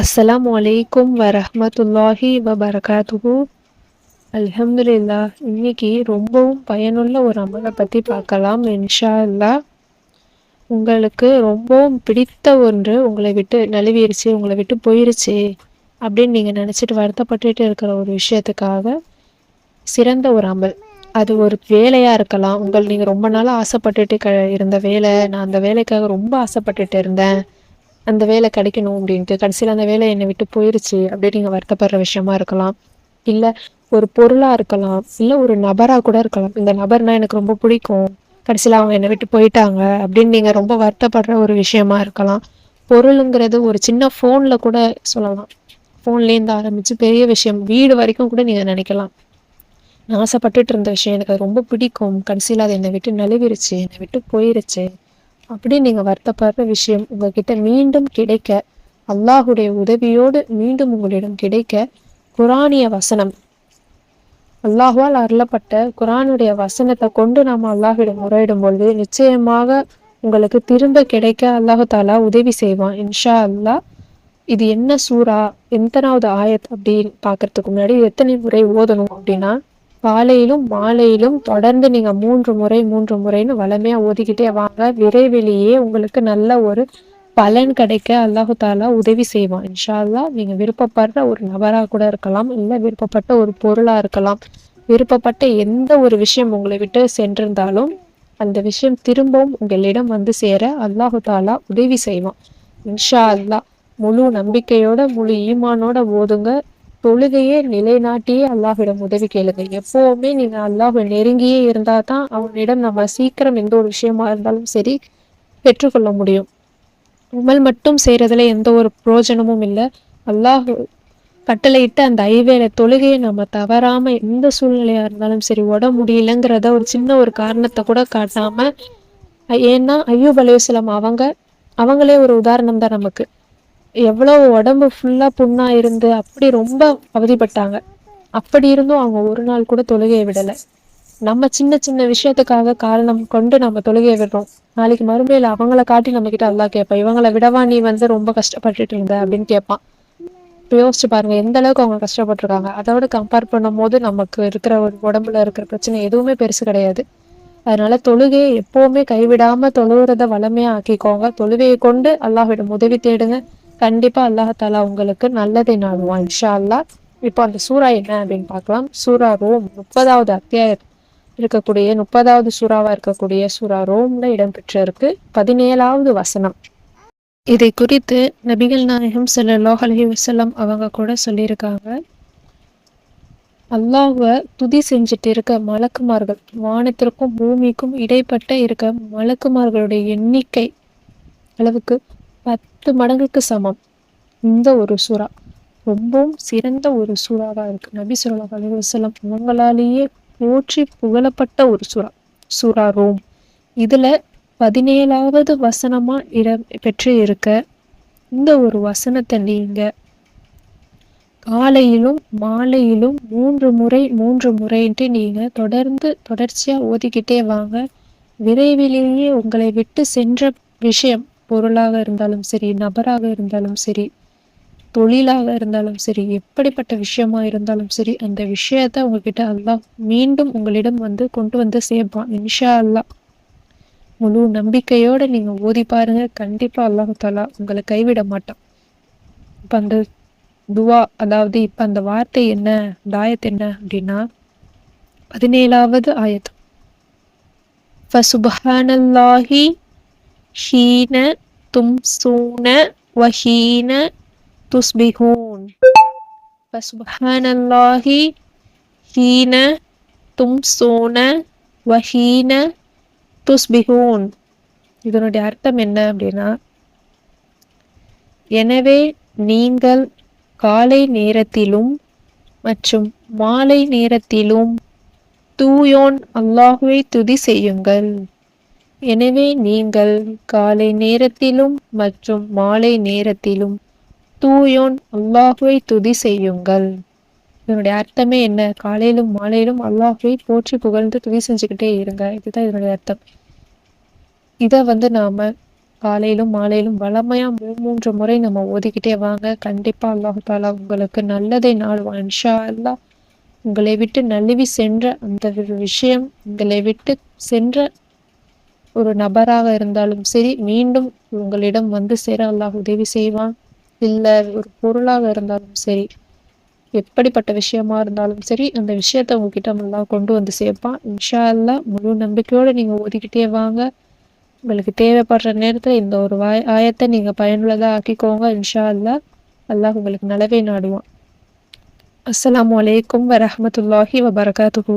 அஸ்லாம் வலைக்கும் வரமத்துல்லாஹி வபரகாத்துகு அல்ஹம்துலில்லா இன்னைக்கு ரொம்பவும் பயனுள்ள ஒரு அமலை பற்றி பார்க்கலாம் இன்ஷா அல்லாஹ் உங்களுக்கு ரொம்பவும் பிடித்த ஒன்று உங்களை விட்டு நழுவிருச்சு உங்களை விட்டு போயிருச்சு அப்படின்னு நீங்கள் நினச்சிட்டு வருத்தப்பட்டுட்டு இருக்கிற ஒரு விஷயத்துக்காக சிறந்த ஒரு அமல். அது ஒரு வேலையாக இருக்கலாம். உங்கள் நீங்கள் ரொம்ப நாளாக ஆசைப்பட்டுட்டு க இருந்த வேலை நான் அந்த வேலைக்காக ரொம்ப ஆசைப்பட்டுட்டு இருந்தேன். அந்த வேலை கிடைக்கணும் அப்படின்ட்டு கடைசியில் அந்த வேலை என்னை விட்டு போயிருச்சு அப்படின்னு நீங்கள் வருத்தப்படுற விஷயமா இருக்கலாம். இல்லை ஒரு பொருளாக இருக்கலாம். இல்லை ஒரு நபராக கூட இருக்கலாம். இந்த நபர்னா எனக்கு ரொம்ப பிடிக்கும். கடைசியில் அவங்க என்னை விட்டு போயிட்டாங்க அப்படின்னு நீங்கள் ரொம்ப வருத்தப்படுற ஒரு விஷயமா இருக்கலாம். பொருளுங்கிறது ஒரு சின்ன ஃபோனில் கூட சொல்லலாம். ஃபோன்லேருந்து ஆரம்பித்து பெரிய விஷயம். வீடு வரைக்கும் கூட நீங்கள் நினைக்கலாம். நான் ஆசைப்பட்டுட்டு இருந்த விஷயம் எனக்கு அது ரொம்ப பிடிக்கும். கடைசியில் அது என்னை விட்டு நழுவிருச்சு என்னை விட்டு போயிருச்சு. அப்படி நீங்கள் வருத்தப்படுற விஷயம் உங்ககிட்ட மீண்டும் கிடைக்க அல்லாஹுடைய உதவியோடு மீண்டும் உங்களிடம் கிடைக்க குரானிய வசனம். அல்லாஹுவால் அருளப்பட்ட குரானுடைய வசனத்தை கொண்டு நாம் அல்லாஹிடம் முறையிடும் பொழுது நிச்சயமாக உங்களுக்கு திரும்ப கிடைக்க அல்லாஹு தாலா உதவி செய்வான். இன்ஷா அல்லாஹ் இது என்ன சூறா? எத்தனாவது ஆயத் அப்படின்னு பார்க்கறதுக்கு முன்னாடி எத்தனை முறை ஓதணும் அப்படின்னா காலையிலும் மாலையிலும் தொடர்ந்து நீங்க மூன்று முறை மூன்று முறைன்னு வளமையா ஓதிக்கிட்டே வாங்க. விரைவிலேயே உங்களுக்கு நல்ல ஒரு பலன் கிடைக்க அல்லாஹு தாலா உதவி செய்வான். இன்ஷா அல்லா நீங்க விருப்பப்படுற ஒரு நபரா கூட இருக்கலாம் இல்லை விருப்பப்பட்ட ஒரு பொருளா இருக்கலாம். விருப்பப்பட்ட எந்த ஒரு விஷயம் உங்களை விட்டு சென்றிருந்தாலும் அந்த விஷயம் திரும்பவும் உங்களிடம் வந்து சேர அல்லாஹு தாலா உதவி செய்வான். இன்ஷா அல்லா முழு நம்பிக்கையோட முழு ஈமானோட ஓதுங்க. தொழுகையே நிலைநாட்டியே அல்லாஹ்விடம் உதவி கேளுங்க. எப்பவுமே நீங்க அல்லாஹ் நெருங்கியே இருந்தா தான் அவனிடம் நம்ம சீக்கிரம் எந்த ஒரு விஷயமா இருந்தாலும் சரி பெற்றுக்கொள்ள முடியும். உமல் மட்டும் செய்யறதுல எந்த ஒரு பிரயோஜனமும் இல்லை. அல்லாஹ் கட்டளையிட்டு அந்த ஐவேளை தொழுகையை நம்ம தவறாம எந்த சூழ்நிலையா இருந்தாலும் சரி உட முடியலங்கிறத ஒரு சின்ன ஒரு காரணத்தை கூட காட்டாம ஏன்னா ஐயூப் அலையுஸ்லாம் அவங்க அவங்களே ஒரு உதாரணம் தான் நமக்கு. எவ்வளோ உடம்பு ஃபுல்லாக புண்ணாக இருந்து அப்படி ரொம்ப அவதிப்பட்டாங்க. அப்படி இருந்தும் அவங்க ஒரு நாள் கூட தொழுகையை விடலை. நம்ம சின்ன சின்ன விஷயத்துக்காக காரணம் கொண்டு நம்ம தொழுகையை விடுறோம். நாளைக்கு மறுமையில் அவங்கள காட்டி நம்ம கிட்ட அல்லா கேட்பான். இவங்களை விடவா நீ வந்து ரொம்ப கஷ்டப்பட்டுட்டு இருந்த அப்படின்னு கேட்பான். இப்போ யோசிச்சு பாருங்க எந்த அளவுக்கு அவங்க கஷ்டப்பட்டிருக்காங்க? அதோட கம்பேர் பண்ணும் போது நமக்கு இருக்கிற ஒரு உடம்புல இருக்கிற பிரச்சனை எதுவுமே பெருசு கிடையாது. அதனால தொழுகையை எப்பவுமே கைவிடாம தொழுகிறத வளமையா ஆக்கிக்கோங்க. தொழுகையை கொண்டு அல்லாஹ்விடம் உதவி தேடுங்க. கண்டிப்பா அல்லாஹாலா உங்களுக்கு நல்லதை நாடுவான் இன்ஷா அல்லாஹ் இப்போ அந்த சூறா என்ன அப்படின்னு பார்க்கலாம். சூறா ரோம் முப்பதாவது அத்தியாயம் இருக்கக்கூடிய முப்பதாவது சூறாவா இருக்கக்கூடிய சூறா ரோம்ல இடம்பெற்று இருக்கு பதினேழாவது வசனம். இதை குறித்து நபிகள் நாயகம் சில அலைஹி வசலம் அவங்க கூட சொல்லியிருக்காங்க. அல்லாஹுவை துதி செஞ்சுட்டு இருக்க மலக்குமார்கள் வானத்திற்கும் பூமிக்கும் இடைப்பட்ட இருக்க மலக்குமார்களுடைய எண்ணிக்கை அளவுக்கு பத்து மடங்குக்கு சமம். இந்த ஒரு சூறா. ரொம்பவும் சிறந்த ஒரு சூறாவா இருக்கு. நபி ஸல்லல்லாஹு அலைஹி அவங்களாலேயே போற்றி புகழப்பட்ட ஒரு சூறா. சூறா ரோம். இதுல பதினேழாவது வசனமா இடம் பெற்று இருக்க இந்த ஒரு வசனத்தை நீங்க காலையிலும் மாலையிலும் மூன்று முறை மூன்று முறைன்ட்டு நீங்க தொடர்ந்து தொடர்ச்சியா ஓதிக்கிட்டே வாங்க. விரைவிலேயே உங்களை விட்டு சென்ற விஷயம் பொருளாக இருந்தாலும் சரி நபராக இருந்தாலும் சரி தொழிலாக இருந்தாலும் சரி எப்படிப்பட்ட விஷயமா இருந்தாலும் சரி அந்த விஷயத்த உங்ககிட்ட அல்லாஹ் மீண்டும் உங்களிடம் வந்து கொண்டு வந்து சேர்ப்பான் இன்ஷா அல்லாஹ் முழு நம்பிக்கையோட நீங்க ஓதி பாருங்க. கண்டிப்பா அல்லாஹு தாலா உங்களை கைவிட மாட்டான். இப்ப அந்த துவா அதாவது இப்ப அந்த வார்த்தை என்ன தாயத் என்ன அப்படின்னா பதினேழாவது ஆயத். ஃபசுபஹானல்லாஹி ஹீன தும்சூன வஹீன துஸ்பிஹூன். ஃபசுபஹானல்லாஹி ஹீன தும்சூன வஹீன துஸ்பிஹூன். இதனுடைய அர்த்தம் என்ன அப்படின்னா எனவே நீங்கள் காலை நேரத்திலும் மற்றும் மாலை நேரத்திலும் தூயோன் அல்லாஹுவை துதி செய்யுங்கள். எனவே நீங்கள் காலை நேரத்திலும் மற்றும் மாலை நேரத்திலும் தூயோன் அல்லாஹுவை துதி செய்யுங்கள். இதனுடைய அர்த்தமே என்ன? காலையிலும் மாலையிலும் அல்லாஹுவை போற்றி புகழ்ந்து துதி செஞ்சுக்கிட்டே இருங்க. இதுதான் இதனுடைய அர்த்தம். இதை வந்து நாம காலையிலும் மாலையிலும் வளமையாக மூ மூன்று முறை நம்ம ஓதிக்கிட்டே வாங்க. கண்டிப்பாக அல்லாஹு தாலா உங்களுக்கு நல்லதை நாடுவான் இன்ஷா அல்லா உங்களை விட்டு நழுவி சென்ற அந்த ஒரு விஷயம் உங்களை விட்டு சென்ற ஒரு நபராக இருந்தாலும் சரி மீண்டும் உங்களிடம் வந்து சேர அல்லாஹ் உதவி செய்வான். இல்லை ஒரு பொருளாக இருந்தாலும் சரி எப்படிப்பட்ட விஷயமா இருந்தாலும் சரி அந்த விஷயத்த உங்ககிட்ட நல்லா கொண்டு வந்து சேர்ப்பான். இன்ஷா அல்லா முழு நம்பிக்கையோடு நீங்கள் ஓதிக்கிட்டே வாங்க. உங்களுக்கு தேவைப்படுற நேரத்தில் இந்த ஒரு வாய் ஆயத்தை நீங்கள் பயனுள்ளதாக ஆக்கிக்கோங்க. இன்ஷா அல்லா அல்லாஹ் உங்களுக்கு நலவே நாடுவான். அஸ்லாம் வலைக்கம் வரமத்துல்லாஹி வபரகாத்துகு